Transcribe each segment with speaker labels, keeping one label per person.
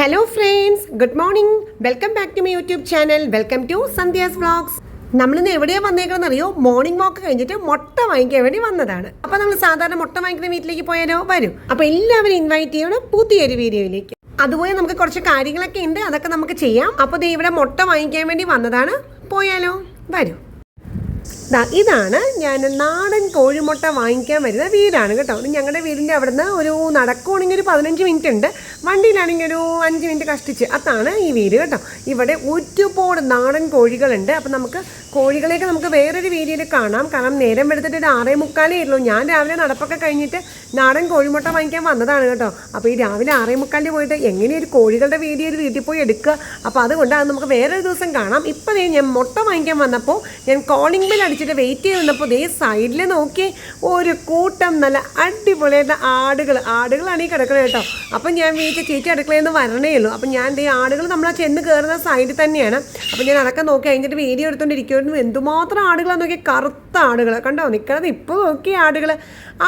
Speaker 1: Hello friends good morning welcome back to my YouTube channel welcome to Sandhya's vlogs നമ്മളിന്ന് എവിടെയാണ് വന്നേക്കണമെന്ന് അറിയോ? Morning walk കഴിഞ്ഞിട്ട് മുട്ട വാങ്ങിക്കാൻ വേണ്ടി വന്നതാണ്. അപ്പോൾ നമ്മൾ സാധാരണ മുട്ട വാങ്ങിക്കുന്ന വീട്ടിലേക്ക് പോയാലോ? വരും. അപ്പോൾ എല്ലാവരും ഇൻവൈറ്റ് ചെയ്യണം പുതിയൊരു വീഡിയോയിലേക്ക്. അതുപോലെ നമുക്ക് കുറച്ച് കാര്യങ്ങളൊക്കെ ഉണ്ട്. അതൊക്കെ നമുക്ക് ചെയ്യാം. അപ്പോൾ ഇവിടെ മുട്ട വാങ്ങിക്കാൻ വേണ്ടി വന്നതാണ്. പോയാലോ? വരും. ഇതാണ് ഞാൻ നാടൻ കോഴിമുട്ട വാങ്ങിക്കാൻ വരുന്ന വീടാണ് കേട്ടോ. ഞങ്ങളുടെ വീടിന്റെ അവിടെ നിന്ന് ഒരു നടക്കുവാണെങ്കിൽ ഒരു പതിനഞ്ച് മിനിറ്റ് ഉണ്ട് വണ്ടിയിലാണെങ്കിൽ ഒരു അഞ്ച് മിനിറ്റ് കഷ്ടിച്ച്. അതാണ് ഈ വീട് കേട്ടോ. ഇവിടെ ഒരുപാട് നാടൻ കോഴികളുണ്ട്. അപ്പം നമുക്ക് കോഴികളെയൊക്കെ നമുക്ക് വേറൊരു വീഡിയോയിൽ കാണാം. കാരണം നേരം എടുത്തിട്ട് ഒരു ആറേ മുക്കാലേ ഉള്ളൂ. ഞാൻ രാവിലെ നടപ്പൊക്കെ കഴിഞ്ഞിട്ട് നാടൻ കോഴിമുട്ട വാങ്ങിക്കാൻ വന്നതാണ് കേട്ടോ. അപ്പോൾ ഈ രാവിലെ ആറേ മുക്കാലിന് പോയിട്ട് എങ്ങനെ ഒരു കോഴികളുടെ വീഡിയോയിൽ വീട്ടിൽ പോയി എടുക്കുക? അപ്പോൾ അതുകൊണ്ട് അത് നമുക്ക് വേറൊരു ദിവസം കാണാം. ഇപ്പം ഞാൻ മുട്ട വാങ്ങിക്കാൻ വന്നപ്പോൾ ഞാൻ കോളിംഗ് ബെൽ അടിച്ചിട്ട് വെയിറ്റ് ചെയ്ത് ദേ സൈഡിൽ നോക്കി ഒരു കൂട്ടം നല്ല അടിപൊളിയായിട്ട് ആടുകൾ. ആടുകളാണ് ഈ കിടക്കുന്നത് കേട്ടോ. അപ്പം ഞാൻ വീട്ടിൽ ചേച്ചി അടുക്കളയിൽ നിന്ന് വരണേ ഉള്ളൂ. അപ്പം ഞാൻ ദേ ആടുകൾ നമ്മൾ ആ ചെന്ന് കയറുന്ന സൈഡിൽ തന്നെയാണ്. അപ്പം ഞാൻ അതൊക്കെ നോക്കി കഴിഞ്ഞിട്ട് വീഡിയോ എടുത്തുകൊണ്ടിരിക്കുമായിരുന്നു എന്തുമാത്രം ആടുകളാണ് നോക്കി കറുത്ത ആടുകൾ കണ്ടോ? നിൽക്കണത് ഇപ്പോൾ നോക്കി ആടുകൾ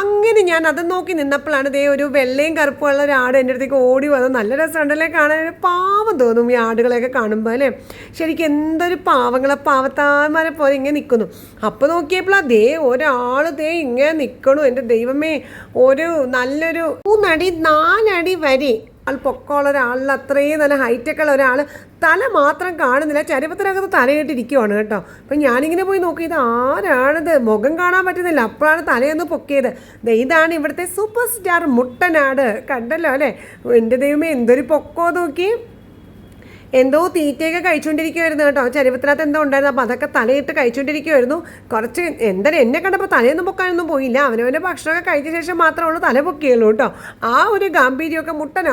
Speaker 1: അങ്ങനെ ഞാൻ അത് നോക്കി നിന്നപ്പോഴാണ് ദേ ഒരു വെള്ളയും കറുപ്പുള്ള ഒരു ആട് എന്റെ അടുത്തേക്ക് ഓടി വന്നത് നല്ല രസമുണ്ടല്ലേ കാണാൻ. ഒരു പാവം തോന്നും ഈ ആടുകളെയൊക്കെ കാണുമ്പോൾ അല്ലേ? ശരിക്കും എന്തൊരു പാവങ്ങളെ പാവത്താന്മാരെ പോലെ ഇങ്ങനെ നിൽക്കുന്നു അപ്പോൾ നോക്കിയപ്പോൾ ദേ ഒരാൾ ദേ ഇങ്ങനെ നിൽക്കണു എന്റെ ദൈവമേ. ഒരു നല്ലൊരു മൂന്നടി നാലടി വരെ പൊക്കമുള്ള ഒരാളിൽ അത്രയും നല്ല ഹൈറ്റൊക്കെ ഉള്ള ഒരാൾ തല മാത്രം കാണുന്നില്ല. ചരിപ്പത്തിനകത്ത് തലയിട്ടിരിക്കുവാണ് കേട്ടോ. അപ്പം ഞാനിങ്ങനെ പോയി നോക്കി ഇത് ആരാണിത്? മുഖം കാണാൻ പറ്റുന്നില്ല. അപ്പോഴാണ് തലയൊന്ന് പൊക്കിയത്. ഇതാണ് ഇവിടുത്തെ സൂപ്പർ സ്റ്റാർ മുട്ടനാട്. കണ്ടല്ലോ അല്ലേ? എന്റെ ദൈവമേ എന്തൊരു പൊക്കോ നോക്കി. എന്തോ തീറ്റയൊക്കെ കഴിച്ചുകൊണ്ടിരിക്കുമായിരുന്നു കേട്ടോ. ചരിവത്തിനകത്ത് എന്തോ ഉണ്ടായിരുന്നു. അപ്പോൾ അതൊക്കെ തലയിട്ട് കഴിച്ചുകൊണ്ടിരിക്കുവായിരുന്നു കുറച്ച് എന്തായാലും എന്നെ കണ്ടപ്പോൾ തലയൊന്നും പൊക്കാനൊന്നും പോയില്ല. അവനവന്റെ ഭക്ഷണമൊക്കെ കഴിച്ച ശേഷം മാത്രമേ ഉള്ളൂ തല പൊക്കിയുള്ളൂ കേട്ടോ. ആ ഒരു ഗാംഭീര്യമൊക്കെ മുട്ടനാണ്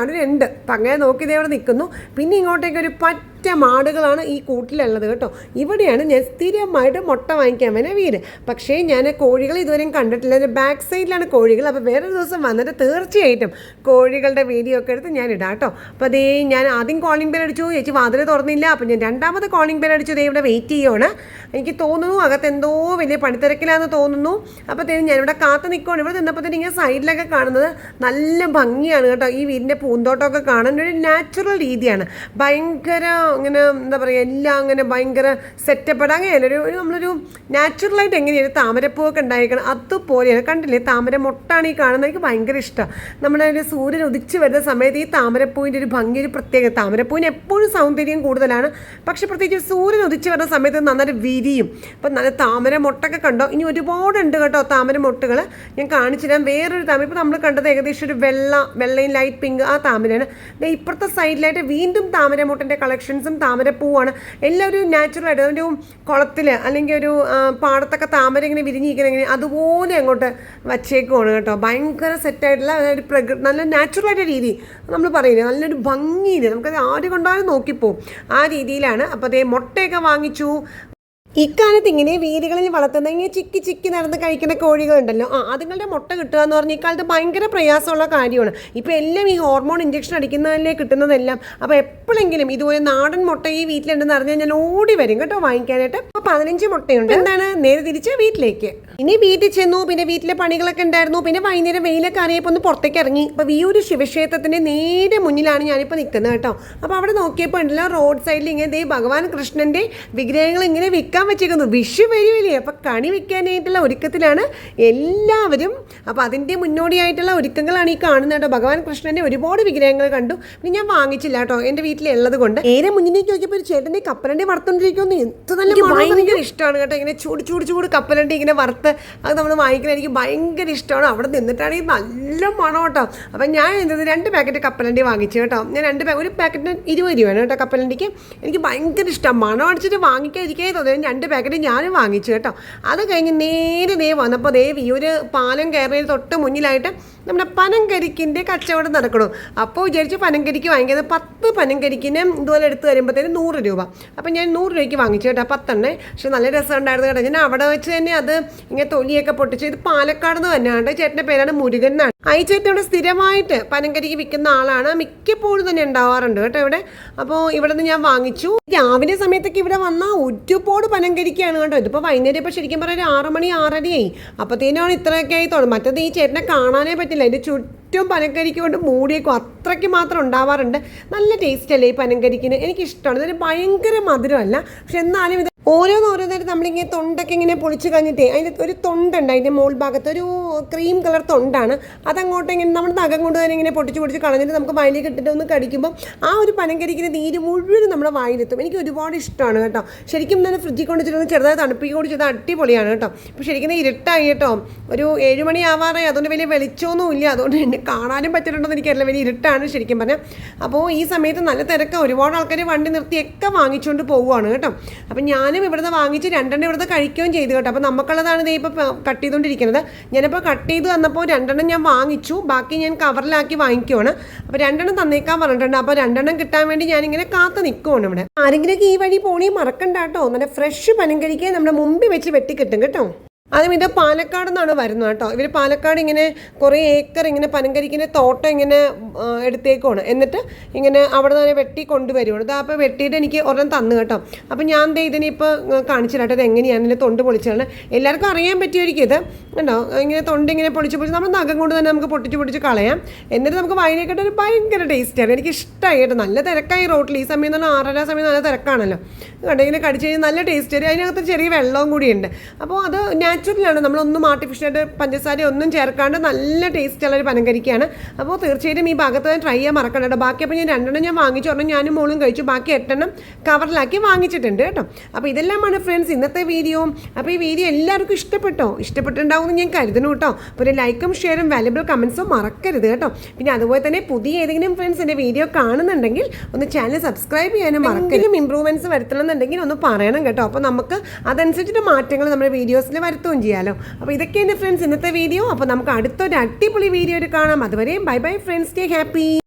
Speaker 1: അപ്പം അങ്ങനെ നോക്കി ദേവിടെ നിൽക്കുന്നു. പിന്നെ ഇങ്ങോട്ടേക്ക് ഒരു പറ്റ മാടുകളാണ് ഈ കൂട്ടിലുള്ളത് കേട്ടോ. ഇവിടെയാണ് ഞാൻ സ്ഥിരമായിട്ട് മുട്ട വാങ്ങിക്കാൻ വേണ്ട വീട്. പക്ഷേ ഞാൻ കോഴികൾ ഇതുവരെയും കണ്ടിട്ടില്ല. ബാക്ക് സൈഡിലാണ് കോഴികൾ. അപ്പോൾ വേറൊരു ദിവസം വന്നിട്ട് തീർച്ചയായിട്ടും കോഴികളുടെ വീഡിയോ ഒക്കെ എടുത്ത് ഞാൻ ഇടാം കേട്ടോ. അപ്പോൾ അതേ ഞാൻ ആദ്യം കോളിംഗ് ബെൽ അടിച്ചു. ചേച്ചി വാതിൽ തുറന്നില്ല. അപ്പോൾ ഞാൻ രണ്ടാമത് കോളിംഗ് ബെൽ അടിച്ചു. ദേ ഇവിടെ വെയിറ്റ് ചെയ്യുവാണ് എനിക്ക് തോന്നുന്നു അകത്ത് എന്തോ വലിയ പണിത്തിരക്കിലാന്ന് തോന്നുന്നു. അപ്പോൾ തന്നെ ഞാനിവിടെ കാത്ത് നിൽക്കുകയാണ് ഇവിടെ നിന്നപ്പോഴത്തേനും ഇങ്ങനെ സൈഡിലൊക്കെ കാണുന്നത് നല്ല ഭംഗിയാണ് കേട്ടോ. ഈ വീടിന്റെ പൂന്തോട്ടമൊക്കെ കാണാൻ ഒരു നാച്ചുറൽ രീതിയാണ്. ഭയങ്കര ഇങ്ങനെ എന്താ പറയുക എല്ലാം അങ്ങനെ ഭയങ്കര സെറ്റപ്പ് അങ്ങനെയല്ല ഒരു നമ്മളൊരു നാച്ചുറലായിട്ട് എങ്ങനെയാണ് താമരപ്പൂവൊക്കെ ഉണ്ടായിരിക്കണം അതുപോലെയാണ്. കണ്ടില്ലേ താമര മുട്ടാണ് ഈ കാണുന്നത്. എനിക്ക് ഭയങ്കര ഇഷ്ടമാണ് നമ്മുടെ ഒരു സൂര്യൻ ഉദിച്ച് വരുന്ന സമയത്ത് ഈ താമരപ്പൂവിന്റെ ഒരു ഭംഗി ഒരു പ്രത്യേക താമരപ്പൂവിന് എപ്പോഴും സൗന്ദര്യം കൂടുതലാണ്. പക്ഷെ പ്രത്യേകിച്ച് സൂര്യൻ ഉദിച്ച് വരുന്ന സമയത്ത് നന്നായിട്ട് വിരിയും. അപ്പം നല്ല താമര മുട്ടൊക്കെ കണ്ടോ? ഇനി ഒരുപാടുണ്ട് കേട്ടോ താമര മൊട്ടുകൾ ഞാൻ കാണിച്ചു തരാം. വേറൊരു താമര ഇപ്പോൾ നമ്മൾ കണ്ടത് ഏകദേശം ഒരു വെള്ള വെള്ളയും ലൈറ്റ് പിങ്ക് ആ താമരയാണ്. ഇപ്പോഴത്തെ സൈഡിലായിട്ട് വീണ്ടും താമരമുട്ടിന്റെ കളക്ഷൻസും താമരപ്പൂവാണ് എല്ലാവരും നാച്ചുറലായിട്ട് ഒരു കുളത്തിൽ അല്ലെങ്കിൽ ഒരു പാടത്തൊക്കെ താമര ഇങ്ങനെ വിരിഞ്ഞിരിക്കുന്ന ഇങ്ങനെ അതുപോലെ അങ്ങോട്ട് വച്ചേക്കുവാണ് കേട്ടോ. ഭയങ്കര സെറ്റായിട്ടുള്ള ഒരു പ്രകൃ നല്ല നാച്ചുറലായിട്ട് രീതി. നമ്മൾ പറയുന്നത് നല്ലൊരു ഭംഗിയിൽ നമുക്കത് ആര് കൊണ്ടാലും നോക്കിപ്പോവും. ആ രീതിയിലാണ്. അപ്പോൾ അതേ മുട്ടയൊക്കെ വാങ്ങിച്ചു. ഇക്കാലത്ത് ഇങ്ങനെ വീടുകളിൽ വളർത്തുന്ന ഇങ്ങനെ ചിക്കി ചിക്കി നടന്ന് കഴിക്കുന്ന കോഴികളുണ്ടല്ലോ. ആ അതുങ്ങളുടെ മുട്ട കിട്ടുക എന്ന് പറഞ്ഞാൽ ഇക്കാലത്ത് ഭയങ്കര പ്രയാസമുള്ള കാര്യമാണ്. ഇപ്പോൾ എല്ലാം ഈ ഹോർമോൺ ഇഞ്ചക്ഷൻ അടിക്കുന്നതിലേ കിട്ടുന്നതെല്ലാം. അപ്പോൾ എപ്പോഴെങ്കിലും ഇതുപോലെ നാടൻ മുട്ട ഈ വീട്ടിലുണ്ടെന്ന് അറിഞ്ഞാൽ ഞാൻ ഓടി വരും കേട്ടോ വാങ്ങിക്കാനായിട്ട്. അപ്പോൾ പതിനഞ്ച് മുട്ടയുണ്ട്. എന്താണ്? നേരെ തിരിച്ച് വീട്ടിലേക്ക്. ഇനി വീട്ടിൽ ചെന്നു പിന്നെ വീട്ടിലെ പണികളൊക്കെ ഉണ്ടായിരുന്നു പിന്നെ വൈകുന്നേരം വെയിലൊക്കെ അറിയപ്പോൾ ഒന്ന് പുറത്തേക്ക് ഇറങ്ങി. അപ്പോൾ വിയൂര് ശിവക്ഷേത്രത്തിന്റെ നേരെ മുന്നിലാണ് ഞാനിപ്പോൾ നിൽക്കുന്നത് കേട്ടോ. അപ്പോൾ അവിടെ നോക്കിയപ്പോൾ ഉണ്ടല്ലോ റോഡ് സൈഡിൽ ഇങ്ങനെ ദേ ഭഗവാൻ കൃഷ്ണന്റെ വിഗ്രഹങ്ങൾ ഇങ്ങനെ വിൽക്കാൻ വെച്ചേക്കുന്നു. വിഷു വരുവില്ലേ? അപ്പം കണി വെക്കാനായിട്ടുള്ള ഒരുക്കത്തിലാണ് എല്ലാവരും. അപ്പോൾ അതിന്റെ മുന്നോടിയായിട്ടുള്ള ഒരുക്കങ്ങളാണ് ഈ കാണുന്നത് കേട്ടോ. ഭഗവാൻ കൃഷ്ണന്റെ ഒരുപാട് വിഗ്രഹങ്ങൾ കണ്ടു. പിന്നെ ഞാൻ വാങ്ങിച്ചില്ല കേട്ടോ. എന്റെ വീട്ടിലുള്ളത് കൊണ്ട്. നേരെ മുന്നിലേക്ക് നോക്കിയപ്പോൾ ഒരു ചേട്ടന്റെ കപ്പലണ്ടി വറുത്തോണ്ടിരിക്കുന്നു. എന്ത് നല്ല ഭയങ്കര ഇഷ്ടമാണ് കേട്ടോ. ഇങ്ങനെ ചൂട് ചൂട് ചൂട് കപ്പലണ്ടി ഇങ്ങനെ വറുത്ത് അത് നമ്മൾ വാങ്ങിക്കുന്നത് എനിക്ക് ഭയങ്കര ഇഷ്ടമാണ്. അവിടെ നിന്നിട്ടാണെങ്കിൽ നല്ല മണം കേട്ടോ. അപ്പം ഞാൻ എന്തത് രണ്ട് പാക്കറ്റ് കപ്പലണ്ടി വാങ്ങിച്ചു കേട്ടോ. ഞാൻ രണ്ട് ഒരു പാക്കറ്റിന് ഇരുപത് രൂപയാണ് കേട്ടോ കപ്പലണ്ടിക്ക്. എനിക്ക് ഭയങ്കര ഇഷ്ടമാണ്. മണം അടിച്ചിട്ട് വാങ്ങിക്കാതിരിക്കേ തോന്നി രണ്ട് പാക്കറ്റ് ഞാനും വാങ്ങിച്ചു കേട്ടോ. അത് കഴിഞ്ഞ് നേരെ ദേ വന്നപ്പോൾ ദേ ഈ ഒരു പാലം കയറിയ തൊട്ട് മുന്നിലായിട്ട് നമ്മുടെ പനങ്കരിക്കിന്റെ കച്ചവടം നടക്കണം. അപ്പോൾ വിചാരിച്ചു പനങ്കരിക്ക് വാങ്ങിയത് പത്ത് പനങ്കരിക്കിന് ഇതുപോലെ എടുത്ത് വരുമ്പോഴത്തേന് നൂറ് രൂപ. അപ്പം ഞാൻ നൂറ് രൂപയ്ക്ക് വാങ്ങിച്ചു കേട്ടോ പത്തെണ്ണേ. പക്ഷെ നല്ല രസമുണ്ടായിരുന്നു കേട്ടോ. ഞാൻ അവിടെ വെച്ച് തന്നെ അത് ഇങ്ങനെ തൊലിയൊക്കെ പൊട്ടിച്ച് ഇത് പാലക്കാട് നിന്ന് തന്നെയാണ്. ചേട്ടന്റെ പേരാണ് മുരുകൻ എന്നാണ്. ചേട്ടൻ ഇവിടെ സ്ഥിരമായിട്ട് പനങ്കരിക്ക് വിൽക്കുന്ന ആളാണ്. മിക്കപ്പോഴും തന്നെ ഉണ്ടാവാറുണ്ട് കേട്ടോ ഇവിടെ. അപ്പോൾ ഇവിടെ നിന്ന് ഞാൻ വാങ്ങിച്ചു. രാവിലെ സമയത്തൊക്കെ ഇവിടെ വന്നാൽ ഒരുപാട് പനങ്കരിക്കാണ് കേട്ടോ. ഇതിപ്പോൾ വൈകുന്നേരം ഇപ്പോൾ ശരിക്കും പറഞ്ഞാൽ ഒരു ആറ് മണി ആറരയായി. അപ്പോഴത്തേനാണ് ഇത്രയൊക്കെ ആയി തുടങ്ങും മറ്റത് ഈ ചേട്ടനെ കാണാനേ പറ്റില്ല. കണ്ടില്ല അതിന്റെ ചുറ്റും പനങ്കരിക്ക് കൊണ്ട് മൂടിയേക്കും. അത്രയ്ക്ക് മാത്രം ഉണ്ടാവാറുണ്ട്. നല്ല ടേസ്റ്റ് അല്ലേ ഈ പനങ്കരിക്കിന്? എനിക്കിഷ്ടമാണ്. ഇതിന് ഭയങ്കര മധുരമല്ല. പക്ഷെ എന്നാലും ഇത് ഓരോന്നോരോന്നായിട്ട് നമ്മളിങ്ങനെ തൊണ്ടൊക്കെ ഇങ്ങനെ പൊളിച്ച് കഴിഞ്ഞിട്ടേ അതിന്റെ ഒരു തൊണ്ടുണ്ട് അതിന്റെ മോൾ ഭാഗത്ത് ഒരു ക്രീം കളർ തൊണ്ടാണ്. അതങ്ങോട്ട് ഇങ്ങനെ നമ്മുടെ നഖം കൊണ്ട് തന്നെ ഇങ്ങനെ പൊട്ടിച്ച് പൊടിച്ച് കളഞ്ഞിട്ട് നമുക്ക് വായിലേക്ക് ഇട്ടിട്ട് ഒന്ന് കടിക്കുമ്പോൾ ആ ഒരു പനങ്കരിക്കുന്ന നീര് മുഴുവനും നമ്മുടെ വായിലെത്തും. എനിക്ക് ഒരുപാട് ഇഷ്ടമാണ് കേട്ടോ. ശരിക്കും തന്നെ ഫ്രിഡ്ജിൽ കൊണ്ട് വെച്ചിട്ട് ചെറുതായി തണുപ്പിക്കൊണ്ട് കൂടി ചെയ്താൽ അടിപൊളിയാണ് കേട്ടോ. ഇപ്പോൾ ശരിക്കും ഇരുട്ടായി കേട്ടോ. ഒരു ഏഴ് മണി ആവാറായി. അതുകൊണ്ട് വലിയ വെളിച്ചമൊന്നും ഇല്ല. അതുകൊണ്ട് എന്നെ കാണാനും എന്ന് എനിക്കറിയില്ല വലിയ ഇരുട്ടാണ് ശരിക്കും പറഞ്ഞാൽ അപ്പോൾ ഈ സമയത്ത് നല്ല തിരക്കാണ് ഒരുപാട് ആൾക്കാർ വണ്ടി നിർത്തിയൊക്കെ വാങ്ങിച്ചുകൊണ്ട് പോവുകയാണ് കേട്ടോ. അപ്പം ഞാനും ഇവിടുന്ന് വാങ്ങിച്ച് രണ്ടെണ്ണം ഇവിടുന്ന് കഴിക്കുകയും ചെയ്തു കേട്ടോ. അപ്പോൾ നമുക്കുള്ളതാണ് ദേ ഇപ്പോൾ കട്ട് ചെയ്തുകൊണ്ടിരിക്കുന്നത് ഞാനിപ്പോൾ കട്ട് ചെയ്ത് തന്നപ്പോൾ രണ്ടെണ്ണം ഞാൻ വാങ്ങിച്ചു. ബാക്കി ഞാൻ കവറിലാക്കി വാങ്ങിക്കുവാണ്. അപ്പോൾ രണ്ടെണ്ണം തന്നേക്കാൻ പറഞ്ഞിട്ടുണ്ട്. അപ്പോൾ രണ്ടെണ്ണം കിട്ടാൻ വേണ്ടി ഞാനിങ്ങനെ കാത്ത് നിൽക്കുവാണ് ഇവിടെ. ആരെങ്കിലും ഈ വഴി പോണി മറക്കണ്ട കേട്ടോ. നല്ല ഫ്രഷ് പനങ്കരിക്ക് നമ്മുടെ മുമ്പിൽ വെച്ച് വെട്ടി കിട്ടും കേട്ടോ. അതും ഇത് പാലക്കാട് നിന്നാണ് വരുന്നത് കേട്ടോ. ഇവർ പാലക്കാട് ഇങ്ങനെ കുറേ ഏക്കർ ഇങ്ങനെ പനങ്കരിക്കുന്ന തോട്ടം ഇങ്ങനെ എടുത്തേക്കുവാണ്. എന്നിട്ട് ഇങ്ങനെ അവിടെ നിന്ന് വെട്ടി കൊണ്ടുവരുവാണ്. ഇത് അപ്പോൾ വെട്ടിയിട്ട് എനിക്ക് ഒരെണ്ണം തന്നു കേട്ടോ. അപ്പോൾ ഞാൻ ദേ ഇതിനിപ്പോൾ കേട്ടോ. ഇത് എങ്ങനെയാണ് ഇതിന്റെ തൊണ്ട് പൊളിച്ചാണ് എല്ലാവർക്കും അറിയാൻ പറ്റുമായിരിക്കും ഇത്. കേട്ടോ ഇങ്ങനെ തൊണ്ട് ഇങ്ങനെ പൊളിച്ച് പൊളിച്ച് നമ്മൾ നഖം കൊണ്ട് തന്നെ നമുക്ക് പൊട്ടിച്ച് പൊട്ടിച്ച് കളയാം. എന്നിട്ട് നമുക്ക് വൈകിട്ട് ഒരു ഭയങ്കര ടേസ്റ്റാണ് എനിക്ക് ഇഷ്ടമായി കേട്ടോ. നല്ല തിരക്കായി റോട്ടിൽ. ഈ സമയം തന്നെ ആറര സമയം നല്ല തിരക്കാണല്ലോ. കേട്ടോ ഇങ്ങനെ കടിച്ച് കഴിഞ്ഞാൽ നല്ല ടേസ്റ്റ് അതിനകത്ത് ചെറിയ വെള്ളവും കൂടിയുണ്ട് അപ്പോൾ അത് നാച്ചുറലാണ് നമ്മളൊന്നും ആർട്ടിഫിഷ്യലായിട്ട് പഞ്ചസാര ഒന്നും ചേർക്കാണ്ട് നല്ല ടേസ്റ്റുള്ള ഒരു പനങ്കരിക്കാണ് അപ്പോൾ തീർച്ചയായിട്ടും ഈ ഭാഗത്ത് ട്രൈ ചെയ്യാൻ മറക്കണ്ട കേട്ടോ. ബാക്കി അപ്പോൾ ഞാൻ രണ്ടെണ്ണം ഞാൻ വാങ്ങിച്ചു. ഒരെണ്ണം ഞാനും മോളും കഴിച്ചു. ബാക്കി എട്ടെണ്ണം കവറിലാക്കി വാങ്ങിച്ചിട്ടുണ്ട് കേട്ടോ. അപ്പോൾ ഇതെല്ലാമാണ് ഫ്രണ്ട്സ് ഇന്നത്തെ വീഡിയോ അപ്പോൾ ഈ വീഡിയോ എല്ലാവർക്കും ഇഷ്ടപ്പെട്ടോ? ഇഷ്ടപ്പെട്ടിട്ടുണ്ടാവും ഞാൻ കരുതുന്നു കേട്ടോ. അപ്പോൾ ഒരു ലൈക്കും ഷെയറും വാല്യബിൾ കമൻസും മറക്കരുത് കേട്ടോ. പിന്നെ അതുപോലെ തന്നെ പുതിയ ഏതെങ്കിലും ഫ്രണ്ട്സ് എന്റെ വീഡിയോ കാണുന്നുണ്ടെങ്കിൽ ഒന്ന് ചാനൽ സബ്സ്ക്രൈബ് ചെയ്യാനും മറക്കലും ഇമ്പ്രൂവ്മെന്റ്സ് വരുത്തണം എന്നുണ്ടെങ്കിൽ ഒന്ന് പറയണം കേട്ടോ. അപ്പോൾ നമുക്ക് അതനുസരിച്ചിട്ട് മാറ്റങ്ങൾ നമ്മുടെ വീഡിയോസിൽ വരുത്തുകയും ചെയ്യാമല്ലോ അപ്പോൾ ഇതൊക്കെയാണ് ഫ്രണ്ട്സ് ഇന്നത്തെ വീഡിയോ അപ്പോൾ നമുക്ക് അടുത്തൊരു അടിപൊളി വീഡിയോ കാണാം. അതുവരെയും bye bye friends day happy